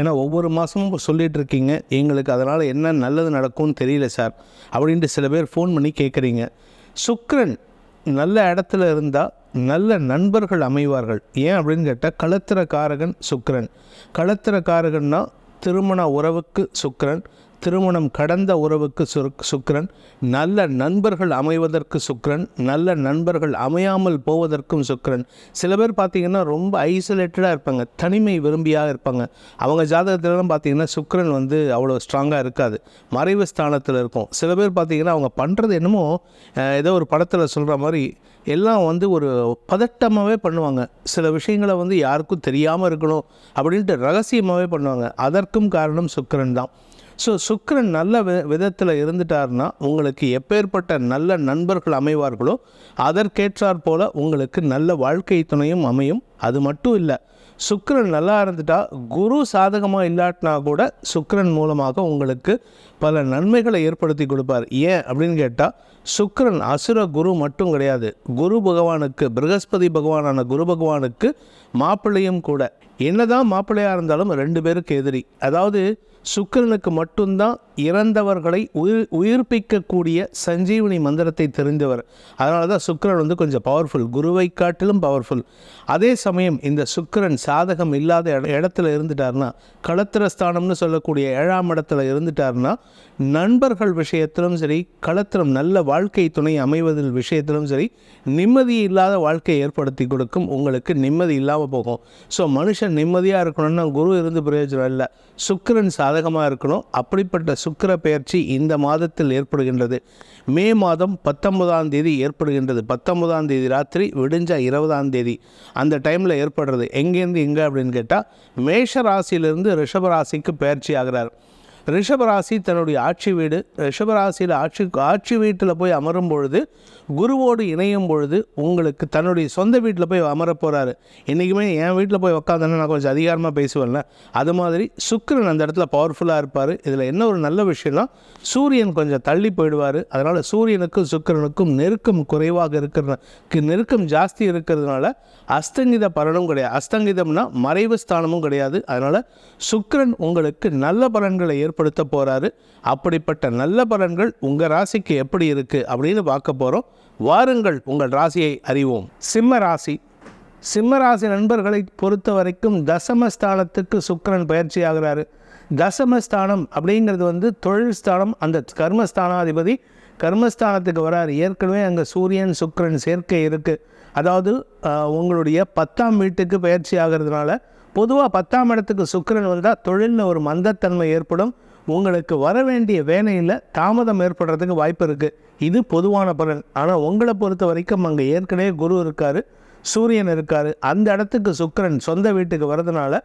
ஏன்னா ஒவ்வொரு மாதமும் சொல்லிகிட்டு இருக்கீங்க. எங்களுக்கு அதனால் என்ன நல்லது நடக்கும்னு தெரியல சார். அப்படின்ட்டு சில பேர் ஃபோன் பண்ணி கேட்குறீங்க சுக்ரன் நல்ல இடத்துல இருந்தால் நல்ல நண்பர்கள் அமைவார்கள். ஏன் அப்படின்னு கேட்டால் களத்திரக்காரகன் சுக்ரன் களத்திரக்காரகன்னா திருமண உறவுக்கு சுக்ரன் திருமணம் கடந்த உறவுக்கு சுக்ரன் நல்ல நண்பர்கள் அமைவதற்கு சுக்ரன் நல்ல நண்பர்கள் அமையாமல் போவதற்கும் சுக்ரன் சில பேர் பார்த்தீங்கன்னா ரொம்ப ஐசோலேட்டடாக இருப்பாங்க தனிமை விரும்பியாக இருப்பாங்க. அவங்க ஜாதகத்திலலாம் பார்த்திங்கன்னா சுக்ரன் வந்து அவ்வளோ ஸ்ட்ராங்காக இருக்காது மறைவு ஸ்தானத்தில் இருக்கும். சில பேர் பார்த்தீங்கன்னா அவங்க பண்ணுறது என்னமோ ஏதோ ஒரு படத்தில் சொல்கிற மாதிரி எல்லாம் வந்து ஒரு பதட்டமாகவே பண்ணுவாங்க. சில விஷயங்களை வந்து யாருக்கும் தெரியாமல் இருக்கணும் அப்படின்ட்டு ரகசியமாகவே பண்ணுவாங்க. அதற்கும் காரணம் சுக்கரன் தான். ஸோ சுக்கிரன் நல்ல வி விதத்தில் இருந்துட்டாருன்னா உங்களுக்கு எப்பேற்பட்ட நல்ல நண்பர்கள் அமைவார்களோ அதற்கேற்றாற் போல் உங்களுக்கு நல்ல வாழ்க்கை துணையும் அமையும். அது மட்டும் இல்லை சுக்கரன் நல்லா இருந்துட்டா குரு சாதகமாக இல்லாட்டினா கூட சுக்கரன் மூலமாக உங்களுக்கு பல நன்மைகளை ஏற்படுத்தி கொடுப்பார். ஏன் அப்படின்னு கேட்டால் சுக்கரன் அசுர குரு மட்டும் கிடையாது. குரு பகவானுக்கு பிரகஸ்பதி பகவானான குரு பகவானுக்கு மாப்பிள்ளையும் கூட. என்னதான் மாப்பிள்ளையாக இருந்தாலும் ரெண்டு பேருக்கு எதிரி. அதாவது சுக்கிரனுக்கு மட்டும்தான் இறந்தவர்களை உயிர் உயிர்ப்பிக்கக்கூடிய சஞ்சீவனி மந்திரத்தை தெரிந்தவர். அதனால தான் சுக்கிரன் வந்து கொஞ்சம் பவர்ஃபுல் குருவை காட்டிலும் பவர்ஃபுல் அதே சமயம் இந்த சுக்கிரன் சாதகம் இல்லாத இட- இடத்துல இருந்துட்டாருன்னா களத்திரஸ்தானம்னு சொல்லக்கூடிய ஏழாம் இடத்துல இருந்துட்டாருன்னா நண்பர்கள் விஷயத்திலும் சரி களத்திலும் நல்ல வாழ்க்கை துணை அமைவதில் விஷயத்திலும் சரி நிம்மதி இல்லாத வாழ்க்கையை ஏற்படுத்தி கொடுக்கும். உங்களுக்கு நிம்மதி இல்லாமல் போகும். ஸோ மனுஷன் நிம்மதியாக இருக்கணும்னா குரு இருந்து பிரயோஜனம் இல்லை. சுக்கரன் சாதகமாக இருக்கணும். அப்படிப்பட்ட சுக்கர பெயர்ச்சி இந்த மாதத்தில் ஏற்படுகின்றது. மே மாதம் பத்தொன்பதாம் தேதி ஏற்படுகின்றது. பத்தொன்பதாம் தேதி ராத்திரி விடிஞ்ச இருபதாம் தேதி. அந்த டைமில் ஏற்படுறது. எங்கேருந்து எங்கே அப்படின்னு கேட்டால் மேஷ ராசியிலிருந்து ரிஷப ராசிக்கு பெயர்ச்சி ஆகிறார். ரிஷபராசி தன்னுடைய ஆட்சி வீடு ரிஷபராசியில் ஆட்சி ஆட்சி வீட்டில் போய் அமரும் பொழுது குருவோடு இணையும் பொழுது உங்களுக்கு தன்னுடைய சொந்த வீட்டில் போய் அமர போகிறாரு இன்றைக்குமே என் வீட்டில் போய் உக்காந்தேன்னு நான் கொஞ்சம் அதிகாரமாக பேசுவேன்ல. அது மாதிரி சுக்கரன் அந்த இடத்துல பவர்ஃபுல்லாக இருப்பார். இதில் என்ன ஒரு நல்ல விஷயம்னா சூரியன் கொஞ்சம் தள்ளி போயிடுவார். அதனால் சூரியனுக்கும் சுக்கரனுக்கும் நெருக்கம் குறைவாக இருக்கிற நெருக்கம் ஜாஸ்தி இருக்கிறதுனால அஸ்தங்கித பலனும் கிடையாது. அஸ்தங்கிதம்னா மறைவு ஸ்தானமும் கிடையாது. அதனால் சுக்கரன் உங்களுக்கு நல்ல பலன்களை ஏற்படுத்த போகிறாரு அப்படிப்பட்ட நல்ல பலன்கள் உங்கள் ராசிக்கு எப்படி இருக்குது அப்படின்னு பார்க்க போகிறோம் வாருங்கள் உங்கள் ராசியை அறிவோம். சிம்ம ராசி. சிம்ம ராசி நண்பர்களை பொறுத்த வரைக்கும் தசமஸ்தானத்துக்கு சுக்கிரன் பயிற்சி ஆகிறாரு. தசமஸ்தானம் அப்படிங்கிறது வந்து தொழில் ஸ்தானம் அந்த கர்மஸ்தானாதிபதி கர்மஸ்தானத்துக்கு வராரு. ஏற்கனவே அங்கே சூரியன் சுக்கிரன் சேர்க்கை இருக்குது அதாவது உங்களுடைய பத்தாம் வீட்டுக்கு பயிற்சி ஆகிறதுனால பொதுவாக பத்தாம் இடத்துக்கு சுக்கிரன் வந்தால் தொழிலில் ஒரு மந்தத்தன்மை ஏற்படும். உங்களுக்கு வர வேண்டிய வேலையில் தாமதம் ஏற்படுறதுக்கு வாய்ப்பு இருக்குது இது பொதுவான பலன். ஆனால் உங்களை பொறுத்த வரைக்கும் அங்கே ஏற்கனவே குரு இருக்கார் சூரியன் இருக்கார். அந்த இடத்துக்கு சுக்கிரன் சொந்த வீட்டுக்கு வரதுனால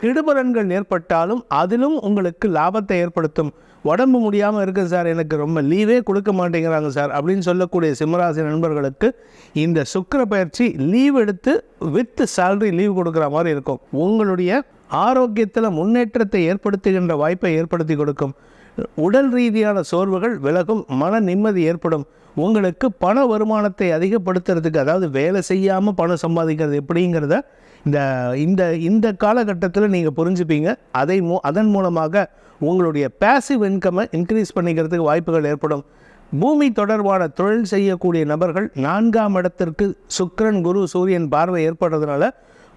கெடுபலன்கள் ஏற்பட்டாலும் அதிலும் உங்களுக்கு லாபத்தை ஏற்படுத்தும். உடம்பு முடியாமல் இருக்குது சார். எனக்கு ரொம்ப லீவே கொடுக்க மாட்டேங்கிறாங்க சார். அப்படின்னு சொல்லக்கூடிய சிம்மராசி நண்பர்களுக்கு இந்த சுக்கர பயிற்சி லீவ் எடுத்து வித் சேல்ரி லீவ் கொடுக்குற மாதிரி இருக்கும். உங்களுடைய ஆரோக்கியத்தில் முன்னேற்றத்தை ஏற்படுத்துகின்ற வாய்ப்பை ஏற்படுத்தி கொடுக்கும். உடல் ரீதியான சோர்வுகள் விலகும் மன நிம்மதி ஏற்படும். உங்களுக்கு பண வருமானத்தை அதிகப்படுத்துறதுக்கு அதாவது வேலை செய்யாமல் பணம் சம்பாதிக்கிறது எப்படிங்கிறத இந்த இந்த இந்த காலகட்டத்தில் நீங்கள் புரிஞ்சுப்பீங்க. அதை மூ அதன் மூலமாக உங்களுடைய பேசிவ் இன்கம்மை இன்க்ரீஸ் பண்ணிக்கிறதுக்கு வாய்ப்புகள் ஏற்படும். பூமி தொடர்பான தொழில் செய்யக்கூடிய நபர்கள் நான்காம் இடத்திற்கு சுக்கரன் குரு சூரியன் பார்வை ஏற்படுறதுனால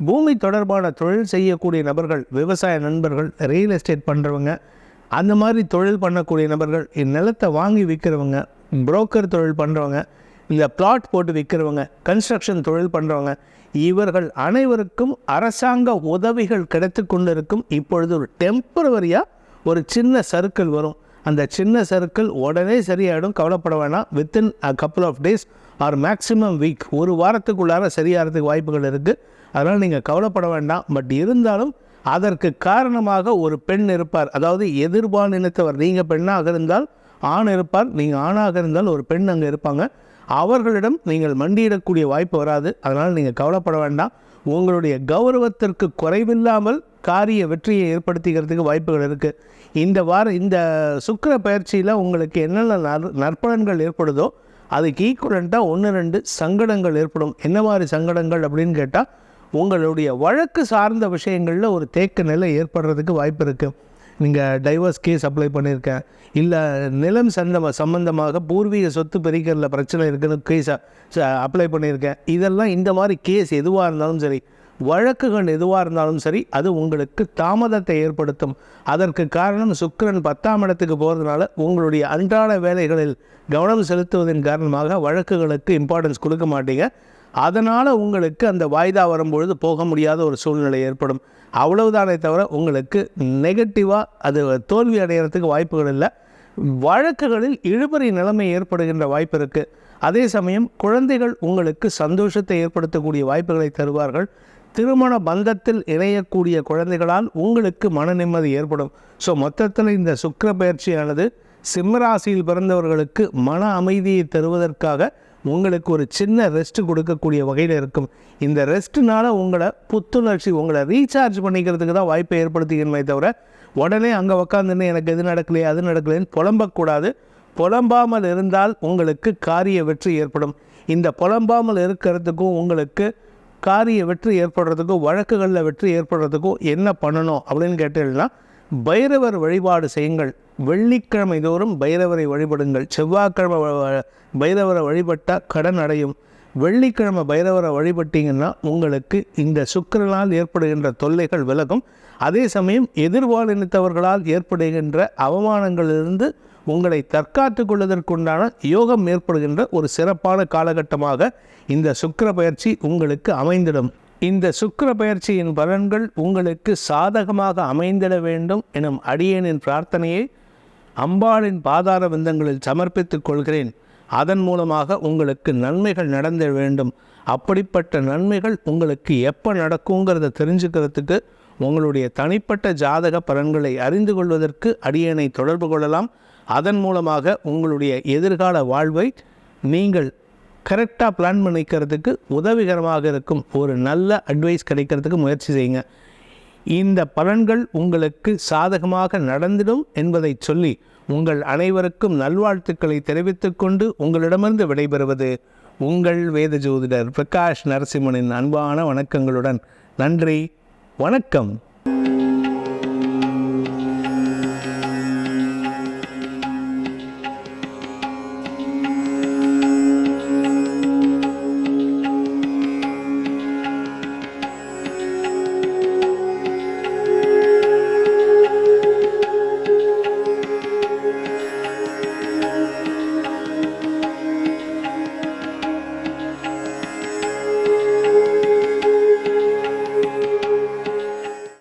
பூமி தொடர்பான தொழில் செய்யக்கூடிய நபர்கள் விவசாய நண்பர்கள் ரியல் எஸ்டேட் பண்ணுறவங்க அந்த மாதிரி தொழில் பண்ணக்கூடிய நபர்கள் நிலத்தை வாங்கி விற்கிறவங்க புரோக்கர் தொழில் பண்ணுறவங்க இல்லை பிளாட் போட்டு விற்கிறவங்க கன்ஸ்ட்ரக்ஷன் தொழில் பண்ணுறவங்க இவர்கள் அனைவருக்கும் அரசாங்க உதவிகள் கிடைத்து கொண்டிருக்கும் இப்பொழுது ஒரு டெம்பரவரியாக ஒரு சின்ன சர்க்கிள் வரும். அந்த சின்ன சர்க்கிள் உடனே சரியாயிடும். கவலைப்பட வேணாம். Within a couple of days or maximum week ஒரு வாரத்துக்குள்ளார சரியாகிறதுக்கு வாய்ப்புகள் இருக்குது அதனால் நீங்கள் கவலைப்பட வேண்டாம். பட் இருந்தாலும் அதற்கு காரணமாக ஒரு பெண் இருப்பார். அதாவது எதிர்பால் இனத்தவர் நீங்கள் பெண்ணாக இருந்தால் ஆண் இருப்பார். நீங்கள் ஆணாக இருந்தால் ஒரு பெண் அங்கே இருப்பாங்க. அவர்களிடம் நீங்கள் மண்டியிடக்கூடிய வாய்ப்பு வராது. அதனால் நீங்கள் கவலைப்பட வேண்டாம். உங்களுடைய கௌரவத்திற்கு குறைவில்லாமல் காரிய வெற்றியை ஏற்படுத்திக்கிறதுக்கு வாய்ப்புகள் இருக்குது இந்த வாரம் இந்த சுக்கிர பயிற்சியில் உங்களுக்கு என்னென்ன நற் நற்பலன்கள் ஏற்படுதோ அதுக்கு ஈக்குவலண்ட்டாக ஒன்று ரெண்டு சங்கடங்கள் ஏற்படும். என்ன மாதிரி சங்கடங்கள் அப்படின்னு கேட்டால் உங்களுடைய வழக்கு சார்ந்த விஷயங்களில் ஒரு தேக்க நிலை ஏற்படுறதுக்கு வாய்ப்பு இருக்குது நீங்கள் டைவர்ஸ் கேஸ் அப்ளை பண்ணியிருக்கேன். இல்லை நிலம் சந்தம சம்பந்தமாக பூர்வீக சொத்து பிரிக்கிறதுல பிரச்சனை இருக்குன்னு கேஸ் அப்ளை பண்ணியிருக்கேன். இதெல்லாம் இந்த மாதிரி கேஸ் எதுவாக இருந்தாலும் சரி வழக்குகள் எதுவாக இருந்தாலும் சரி அது உங்களுக்கு தாமதத்தை ஏற்படுத்தும். அதற்கு காரணம் சுக்கரன் பத்தாம் இடத்துக்கு போகிறதுனால உங்களுடைய அன்றாட வேலைகளில் கவனம் செலுத்துவதன் காரணமாக வழக்குகளுக்கு இம்பார்ட்டன்ஸ் கொடுக்க மாட்டீங்க. அதனால் உங்களுக்கு அந்த வாய்தா வரும்பொழுது போக முடியாத ஒரு சூழ்நிலை ஏற்படும். அவ்வளவுதானே தவிர உங்களுக்கு நெகட்டிவாக அது தோல்வி அடைகிறதுக்கு வாய்ப்புகள் இல்லை. வழக்குகளில் இழுபறி நிலைமை ஏற்படுகின்ற வாய்ப்பு இருக்குது அதே சமயம் குழந்தைகள் உங்களுக்கு சந்தோஷத்தை ஏற்படுத்தக்கூடிய வாய்ப்புகளை தருவார்கள். திருமண பந்தத்தில் இணையக்கூடிய குழந்தைகளால் உங்களுக்கு மன நிம்மதி ஏற்படும். ஸோ மொத்தத்தில் இந்த சுக்கிர பயிற்சியானது சிம்மராசியில் பிறந்தவர்களுக்கு மன அமைதியை தருவதற்காக உங்களுக்கு ஒரு சின்ன ரெஸ்ட்டு கொடுக்கக்கூடிய வகையில் இருக்கும். இந்த ரெஸ்ட்னால உங்களை புத்துணர்ச்சி உங்களை ரீசார்ஜ் பண்ணிக்கிறதுக்கு தான் வாய்ப்பை ஏற்படுத்திக்கணுமே தவிர உடனே அங்கே உக்காந்துன்னு எனக்கு எது நடக்கலையே அது நடக்கலையேன்னு புலம்பக்கூடாது. புலம்பாமல் இருந்தால் உங்களுக்கு காரிய வெற்றி ஏற்படும். இந்த புலம்பாமல் இருக்கிறதுக்கும் உங்களுக்கு காரிய வெற்றி ஏற்படுறதுக்கும் வழக்குகளில் வெற்றி ஏற்படுறதுக்கும் என்ன பண்ணணும் அப்படின்னு கேட்டீங்கன்னா பைரவர் வழிபாடு செய்யுங்கள். வெள்ளிக்கிழமை தோறும் பைரவரை வழிபடுங்கள். செவ்வாய்க்கிழமை பைரவரை வழிபட்டால் கடன் அடையும். வெள்ளிக்கிழமை பைரவரை வழிபட்டீங்கன்னா உங்களுக்கு இந்த சுக்கரனால் ஏற்படுகின்ற தொல்லைகள் விலகும். அதே சமயம் எதிர்பாலினத்தவர்களால் ஏற்படுகின்ற அவமானங்களிலிருந்து உங்களை தற்காத்து கொள்வதற்குண்டான யோகம் ஏற்படுகின்ற ஒரு சிறப்பான காலகட்டமாக இந்த சுக்கர பயிற்சி உங்களுக்கு அமைந்திடும். இந்த சுக்கிர பயிற்சியின் பலன்கள் உங்களுக்கு சாதகமாக அமைந்திட வேண்டும் எனும் அடியேனின் பிரார்த்தனையை அம்பாளின் பாதார விந்தங்களில் சமர்ப்பித்துக் கொள்கிறேன். அதன் மூலமாக உங்களுக்கு நன்மைகள் நடந்த வேண்டும். அப்படிப்பட்ட நன்மைகள் உங்களுக்கு எப்போ நடக்குங்கிறத தெரிஞ்சுக்கிறதுக்கு உங்களுடைய தனிப்பட்ட ஜாதக பலன்களை அறிந்து கொள்வதற்கு அடியேனை தொடர்பு கொள்ளலாம். அதன் மூலமாக உங்களுடைய எதிர்கால வாழ்வை நீங்கள் கரெக்டாக பிளான் பண்ணிக்கிறதுக்கு உதவிகரமாக இருக்கும். ஒரு நல்ல அட்வைஸ் கிடைக்கிறதுக்கு முயற்சி செய்யுங்க. இந்த பலன்கள் உங்களுக்கு சாதகமாக நடந்திடும் என்பதை சொல்லி உங்கள் அனைவருக்கும் நல்வாழ்த்துக்களை தெரிவித்துக் கொண்டு உங்களிடமிருந்து விடைபெறுவது உங்கள் வேத ஜோதிடர் பிரகாஷ் நரசிம்மனின் அன்பான வணக்கங்களுடன். நன்றி வணக்கம்.